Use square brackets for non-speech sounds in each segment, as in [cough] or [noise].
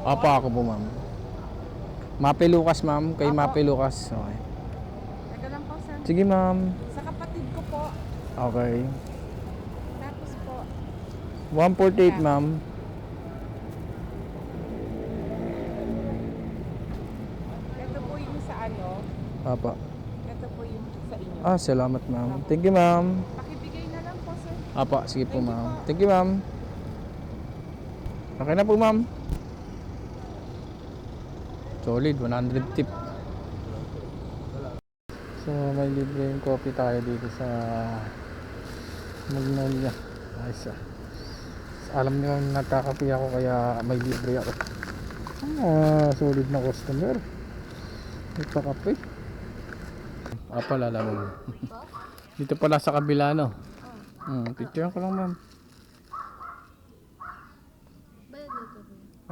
Opo, ako po, ma'am. Mape Lucas, ma'am. Kay Opo. Mape Lucas. Okay. Teka lang po, sir. Sige, ma'am. Sa kapatid ko po. Okay. Tapos po, 148, ma'am. ito po yung sa ano. Opo. Ito po yung sa inyo. Ah, salamat, ma'am. Thank you, ma'am. Pakibigay na lang po, sir. Opo, sige po, ma'am. Thank you, ma'am. Okay na po, ma'am. Solid, 100 tip. So, may libre yung coffee tayo dito sa Magnolia. Ayos ah. Alam niyo, nagkakape ako kaya may libre ako. Ah, solid na customer. Nagpakape. Ah, pala alam. Dito pala sa kabila, no? Hmm, picture ko lang, ma'am.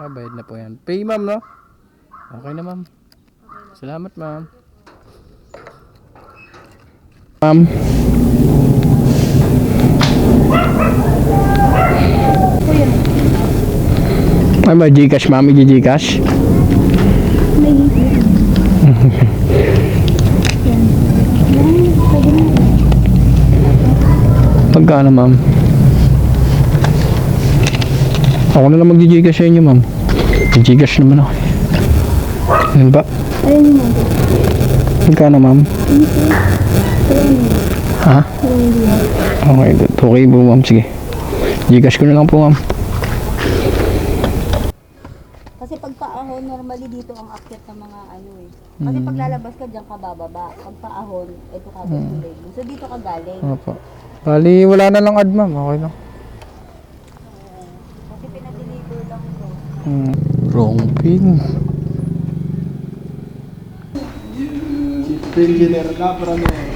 Ah, bayad na po yan. Pay, ma'am, no? Okay na, ma'am. Salamat, ma'am. Ma'am. Ay, may Gcash, ma'am. I-Gcash? Pagkano, [laughs] ma'am? Ako na lang mag-Gcash sa inyo, ma'am. Gcash naman ako. Ano ba? Ayun mo. Magkano, ma'am? Ha? Okay, okay po, ma'am. Sige. Gcash ko na lang po, ma'am. Kasi pag paahon, normally dito ang akyat ng mga ano eh. Kasi pag lalabas ka, diyan ka bababa. Pag paahon, ito ka galing. So dito ka galing. Opo. Bali, wala na lang ad, ma'am. Okay lang. Kasi pinadeliver lang ko. Hmm. Wrong pin. Engineer ka, pero ano eh.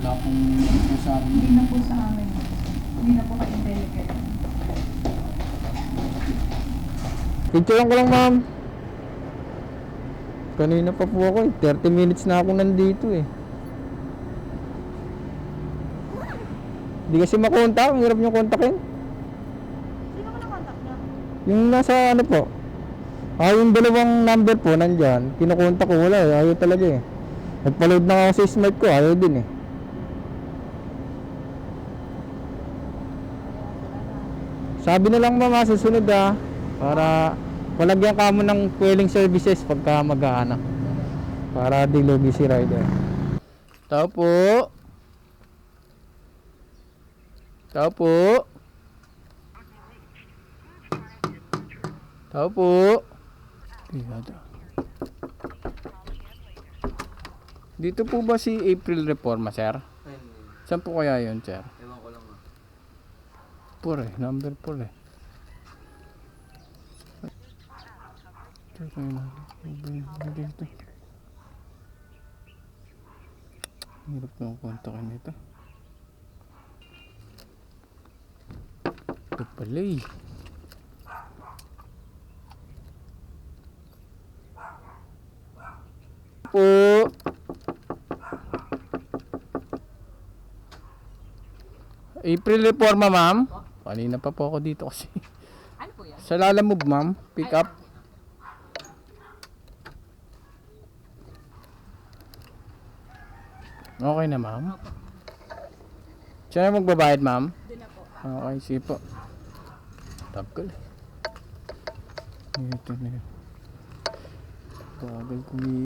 Wala pong sabi. Hindi na po sa amin. Hindi na po kayo delicate. Picture ko lang, ma'am. Kanina pa po ako eh. 30 minutes na ako nandito eh. Hindi kasi makontak. Ang hirap nyo kontakin. Sino ka na-contact niya? Yung nasa ano po. Ah, yung dalawang number po nandyan. Kinukontak ko. Wala eh. Ayaw talaga eh. Nagpa-load na ako sa smart ko. Ayaw din eh. Sabi na lang mama, susunod ah. Para palagyan ka mo ng quelling services pagka mag-aanak. Para di lugi si rider. Tao po. Tao po. Tao po. Piyada. Dito po ba si April Reforma, sir? Saan po kaya yun, sir? Ewan ko lang. Pure, number pure. Teka na. Dito. Hirap na kontakin nito. Ito pala eh. Po. April Reforma, ma'am. Kanina pa po ako dito kasi. Ano po yan? Sa Lalamove, ma'am. Pick up. Okay na, ma'am. Siya na magbabayad, ma'am? Doon na po. Okay, sige po. Tagal. Ito na yun. Bagal kumi...